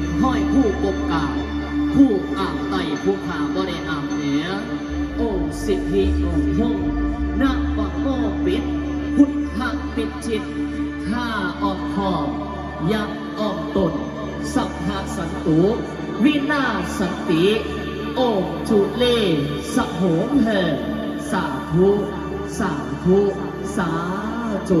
นห้อยผู้ปกกาผู้อางไตผู้ขาบริอางเหนือโองสิทธิองค์ยงนักบังโมปิด พุทธปิดจิตข้าออกคอบยักออกตน สัพพะสันตุวินาสติ โอจุเลสะโหมเหสาธุ สาธุ สาธุ